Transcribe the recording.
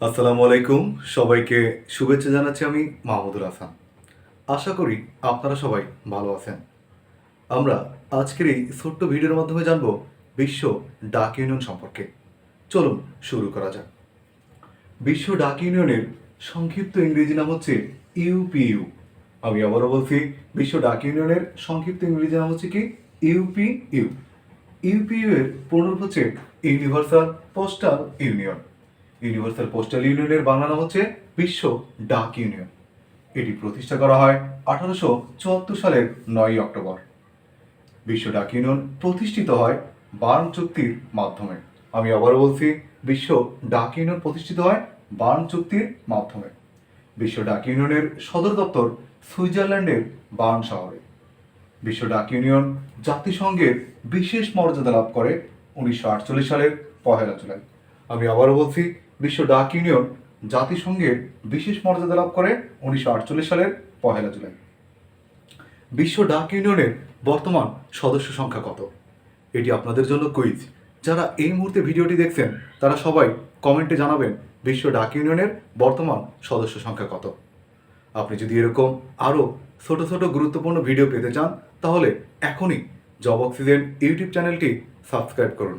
আসসালামু আলাইকুম। সবাইকে শুভেচ্ছা জানাচ্ছি আমি মাহমুদুল হাসান। আশা করি আপনারা সবাই ভালো আছেন। আমরা আজকের এই ছোট্ট ভিডিওর মাধ্যমে জানব বিশ্ব ডাক ইউনিয়ন সম্পর্কে। চলুন শুরু করা যাক। বিশ্ব ডাক ইউনিয়নের সংক্ষিপ্ত ইংরেজি নাম হচ্ছে ইউপিইউ। আমি আবারও বলছি, বিশ্ব ডাক ইউনিয়নের সংক্ষিপ্ত ইংরেজি নাম হচ্ছে কি? ইউপিইউ। ইউপিইউ এর পূর্ণরূপ হচ্ছে universal postal union. Universal postal ইউনিয়নের বাংলা নাম হচ্ছে বিশ্ব ডাক ইউনিয়ন। এটি প্রতিষ্ঠা করা হয় আঠারোশো চুয়াত্তর সালের নয়ই অক্টোবর। বিশ্ব ডাক ইউনিয়ন প্রতিষ্ঠিত হয় বার্ন চুক্তির মাধ্যমে। আমি আবারও বলছি, বিশ্ব ডাক ইউনিয়ন প্রতিষ্ঠিত হয় বার্ন চুক্তির মাধ্যমে। বিশ্ব ডাক ইউনিয়নের সদর দপ্তর সুইজারল্যান্ডের বার্ন শহরে। বিশ্ব ডাক ইউনিয়ন জাতিসংঘের বিশেষ মর্যাদা লাভ করে উনিশশো আটচল্লিশ সালের পহেলা জুলাই। আমি আবারও বলছি, বিশ্ব ডাক ইউনিয়ন জাতিসংঘের বিশেষ মর্যাদা লাভ করে উনিশশো আটচল্লিশ সালের পহেলা জুলাই। বিশ্ব ডাক ইউনিয়নের বর্তমান সদস্য সংখ্যা কত? এটি আপনাদের জন্য কুইজ যারা এই মুহূর্তে ভিডিওটি দেখছেন, তারা সবাই কমেন্টে জানাবেন বিশ্ব ডাক ইউনিয়নের বর্তমান সদস্য সংখ্যা কত। আপনি যদি এরকম আরও ছোট ছোট গুরুত্বপূর্ণ ভিডিও পেতে চান, তাহলে এখনই জব অক্সিজেন ইউটিউব চ্যানেলটি সাবস্ক্রাইব করুন।